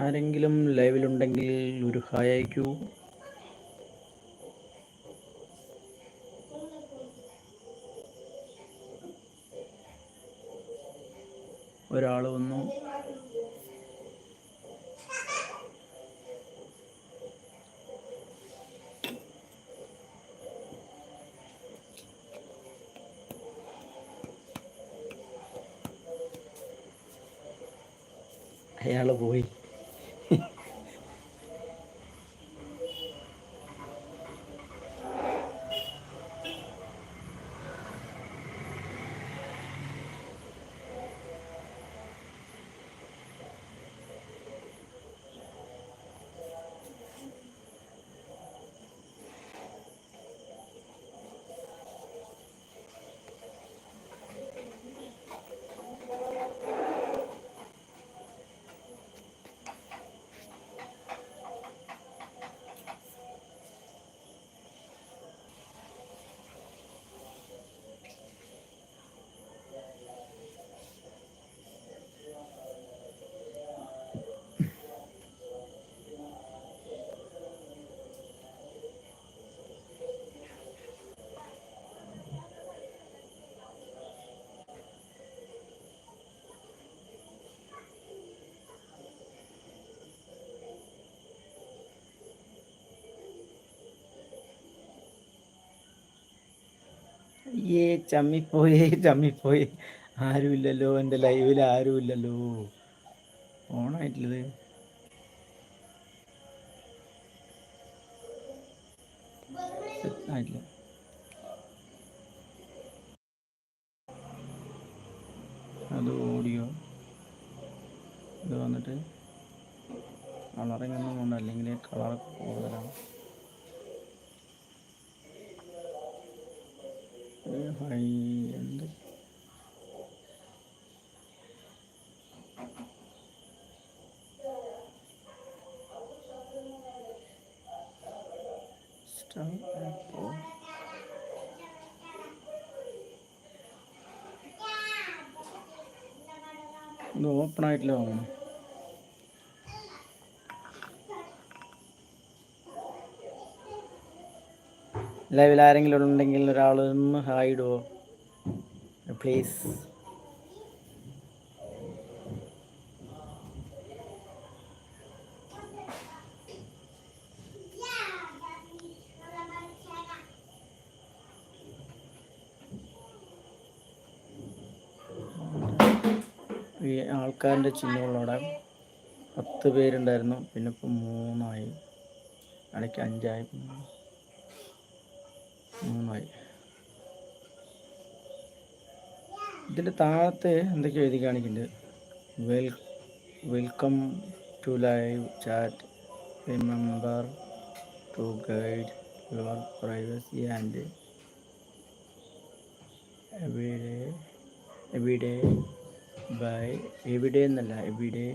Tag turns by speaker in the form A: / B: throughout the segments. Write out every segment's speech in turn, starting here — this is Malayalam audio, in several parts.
A: ആരെങ്കിലും ലൈവിലുണ്ടെങ്കിൽ ഒരു ഹായ് അയക്കൂ. ഒരാൾ വന്നു. അയാൾ പോയി. ഏ ചമ്മിപ്പോയി ചമ്മിപ്പോയി. ആരുമില്ലല്ലോ എന്റെ ലൈവിൽ ആരുമില്ലല്ലോ. ആയിട്ടില്ല. അത് ഓഡിയോ ഇത് വന്നിട്ട് കളറിങ്ങൊന്നും കൊണ്ട് അല്ലെങ്കിൽ കളർ കൂടുതലാണ്. ഹൈ എന്ത്? സ്റ്റാർ ആപ്പോ ഇത് ഓപ്പൺ ആയിട്ടില്ല ലൈവിൽ ആരെങ്കിലും ഉണ്ടെങ്കിൽ ഒരാൾ ഒന്ന് ഹായിടുവോ പ്ലീസ് ഈ ആൾക്കാരുടെ ചിഹ്നങ്ങളോടെ പത്ത് പേരുണ്ടായിരുന്നു. പിന്നെ ഇപ്പം മൂന്നായി. ഇടയ്ക്ക് അഞ്ചായി. മൂന്നായി. ഇതിന്റെ താഴത്തെ എന്തൊക്കെയോ എഴുതി കാണിക്കുന്നുണ്ട്. Well welcome to live chat. Remember to guide your privacy and abide abide by എവിടെ എന്നല്ല എവിടെ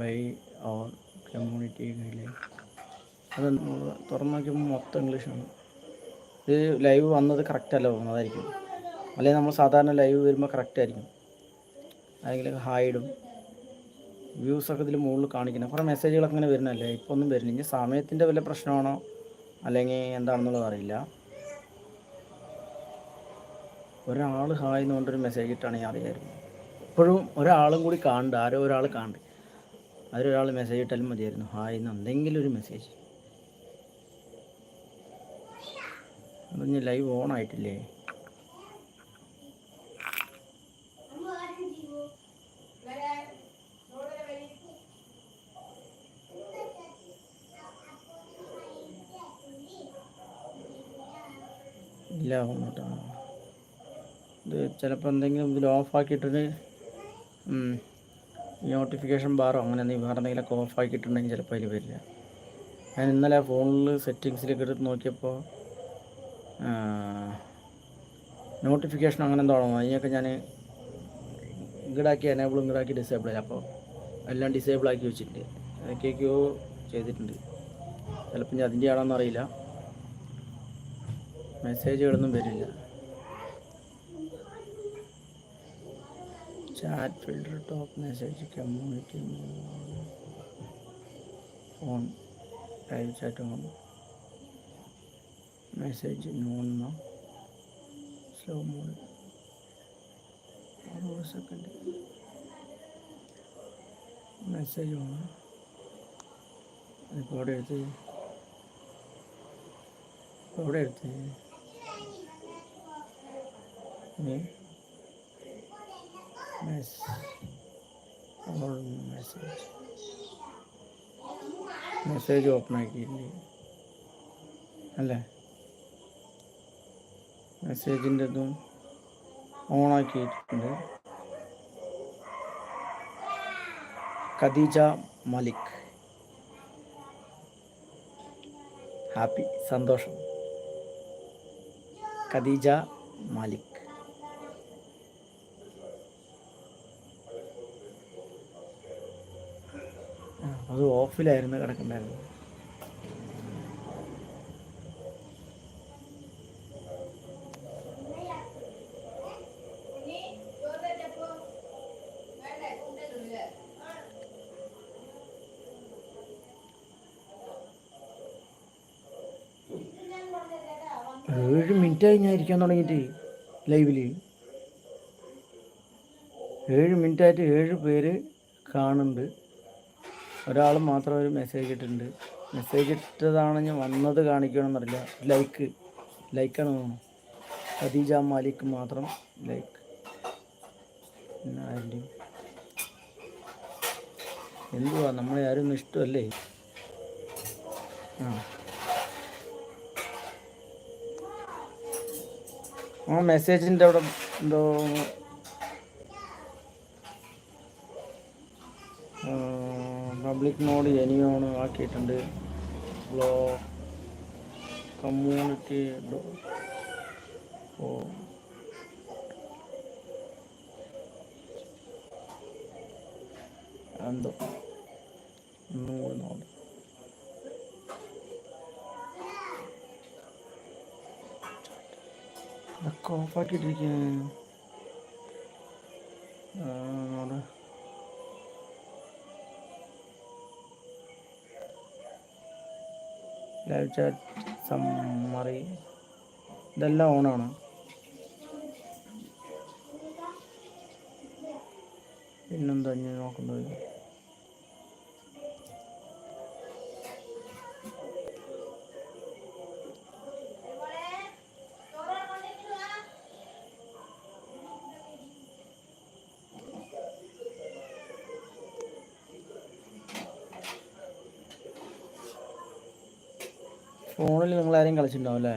A: ബൈ അവർ കമ്മ്യൂണിറ്റി അത് തുറന്നു മൊത്തം ഇംഗ്ലീഷാണ് ഇത് ലൈവ് വന്നത് കറക്റ്റ് അല്ല വന്നതായിരിക്കും അല്ലെങ്കിൽ നമ്മൾ സാധാരണ ലൈവ് വരുമ്പോൾ കറക്റ്റ് ആയിരിക്കും. അല്ലെങ്കിൽ ഹായ് ഇടും. വ്യൂസൊക്കെ ഇതിൽ മുകളിൽ കാണിക്കണം. കുറേ മെസ്സേജുകളൊക്കെ ഇങ്ങനെ വരുന്നല്ലേ ഇപ്പോൾ ഒന്നും വരുന്നില്ല. സമയത്തിന്റെ വല്ല പ്രശ്നമാണോ? അല്ലെങ്കിൽ എന്താണെന്നുള്ളത് അറിയില്ല. ഒരാൾ ഹായ് എന്ന് പറഞ്ഞൊരു മെസ്സേജ് ഇട്ടാണെങ്കിൽ അറിയായിരുന്നു ഇപ്പോഴും ഒരാളും കൂടി കാണണ്ട ആരോ ഒരാൾ കാണണ്ട അതിലൊരാൾ മെസ്സേജ് ഇട്ടാലും മതിയായിരുന്നു. ഹായ് എന്ന് എന്തെങ്കിലും ഒരു മെസ്സേജ് അതിന് ലൈവ് ഓൺ ആയിട്ടില്ലേ? ഇല്ല ഇത് ചിലപ്പോൾ എന്തെങ്കിലും ഇതിൽ ഓഫാക്കിയിട്ടിട്ട് നോട്ടിഫിക്കേഷൻ ബാറോ അങ്ങനെ എന്തെങ്കിലും വേറെ എന്തെങ്കിലുമൊക്കെ ഓഫാക്കിയിട്ടുണ്ടെങ്കിൽ ചിലപ്പോൾ അതിൽ വരില്ല. ഞാൻ ഇന്നലെ ഫോണിൽ സെറ്റിങ്സിലേക്ക് എടുത്ത് നോക്കിയപ്പോൾ നോട്ടിഫിക്കേഷൻ അങ്ങനെ എന്തോ ആണോ? അതിനൊക്കെ ഞാൻ ഇങ്ങടാക്കി എനേബിൾ ഇങ്ങടാക്കി ഡിസേബിൾ ആയി അപ്പോൾ എല്ലാം ഡിസേബിൾ ആക്കി വെച്ചിട്ടുണ്ട്. അതൊക്കെയൊക്കെയോ ചെയ്തിട്ടുണ്ട്. ചിലപ്പോൾ ഞാൻ അതിന്റെ ആണോന്ന് അറിയില്ല. മെസ്സേജുകളൊന്നും വരില്ല. Chat filter top message community phone live chat on message non slow mode അറുപത് സെക്കൻഡ് മെസ്സേജ് വന്നു. ഇപ്പോൾ അവിടെ എടുത്ത്. അവിടെ എടുത്ത്. Mess message. മെസ്സേജ് ഓപ്പൺ ആക്കിയില്ലേ? അല്ലേ? മെസ്സേജിന്റെ ഇതും ഓണാക്കിയിട്ടുണ്ട്. ഖദീജ മലിക്. ഹാപ്പി സന്തോഷം. ഖദീജ മാലിക്. അത് ഓഫിലായിരുന്നു കിടക്കണ്ടായിരുന്നു. ഏഴ് മിനിറ്റ് ഞാൻ ഇരിക്കാൻ തുടങ്ങിയിട്ട് ലൈവിൽ ഏഴ് മിനിറ്റ് ആയിട്ട് ഏഴ് പേര് കാണുന്നുണ്ട്. ഒരാൾ മാത്രം ഒരു മെസ്സേജ് ഇട്ടിട്ടുണ്ട്. മെസ്സേജ് ഇട്ടതാണെങ്കിൽ വന്നത് കാണിക്കണമെന്നറിയില്ല. ലൈക്ക് ലൈക്കാണ് തോന്നുന്നു ഖദീജ മാലിക് മാത്രം ലൈക്ക് എന്തുവാ? നമ്മളെ ആരും ഇഷ്ടമല്ലേ? ആ. ആ മെസ്സേജിന്റെ അവിടെ എന്തോ പബ്ലിക് മോഡ് എനിയോൺ ആക്കിയിട്ടുണ്ട്. ബ്ലോ കമ്മ്യൂണിറ്റി ഓ. എന്തോ. ഒന്നും നോക്കാം. ഇതൊക്കെ ഓഫാക്കിയിട്ടിരിക്കുകയാണ് ലൈവ് ചാറ്റ് സമ്മറി ഇതെല്ലാം ഓണാണ് പിന്നെന്താ ഞാൻ നോക്കുന്നത്? ഫോണിൽ നിങ്ങൾ ആരെയും കളിച്ചിട്ടുണ്ടാവും അല്ലേ?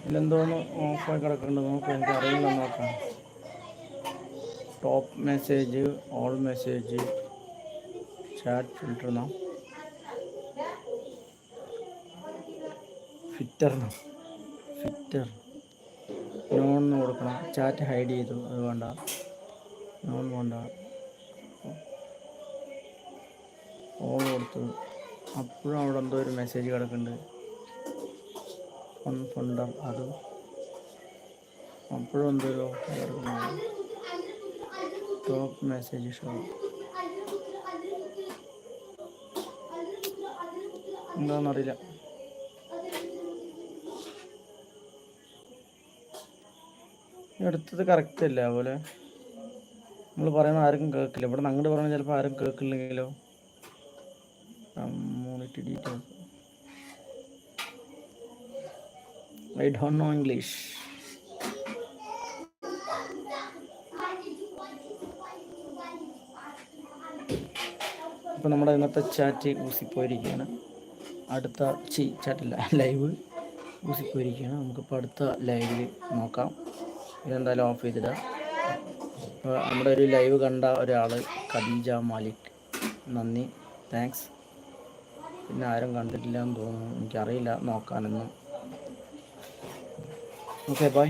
A: ഇതിലെന്തോന്ന് ഓഫായി കിടക്കുന്നുണ്ട് നോക്കാം എനിക്ക് അറിയില്ല നോക്കാം. Top message all message chat filter നാം ഫിറ്ററിനോ ഫിറ്റർ നോൺ എന്ന് കൊടുക്കണം. ചാറ്റ് ഹൈഡ് ചെയ്തു. അത് വേണ്ട. നോൺ വേണ്ട. ഓൾ കൊടുത്തു. അപ്പോഴും അവിടെ എന്തോ ഒരു മെസ്സേജ് കിടക്കുന്നുണ്ട്. ഫൺ ഫണ്ടർ അതും അപ്പോഴും എന്തോ ഒരു ടോപ്പ് മെസ്സേജ് ഷോ എന്താണെന്നറിയില്ല എടുത്തത് കറക്റ്റ് അല്ല അതുപോലെ? നമ്മൾ പറയുന്ന ആർക്കും കേൾക്കില്ല. ഇവിടെ അങ്ങോട്ട് പറഞ്ഞാൽ ചിലപ്പോൾ ആരും കേൾക്കില്ലെങ്കിലോ? Community details I don't know English ഇപ്പം നമ്മുടെ ഇന്നത്തെ ചാറ്റ് ഊസിപ്പോയിരിക്കുകയാണ് അടുത്ത ചി ചാറ്റല്ല ലൈവ് ഊസിപ്പോയിരിക്കുകയാണ് നമുക്കിപ്പോൾ അടുത്ത ലൈവിൽ നോക്കാം. ഇതെന്തായാലും ഓഫ് ചെയ്തിടാം. നമ്മുടെ ഒരു ലൈവ് കണ്ട ഒരാൾ ഖദീജ മാലിക്. നന്ദി. താങ്ക്സ് പിന്നെ ആരും കണ്ടിട്ടില്ല എന്ന് തോന്നുന്നു. എനിക്കറിയില്ല. നോക്കാനൊന്നും. Okay bye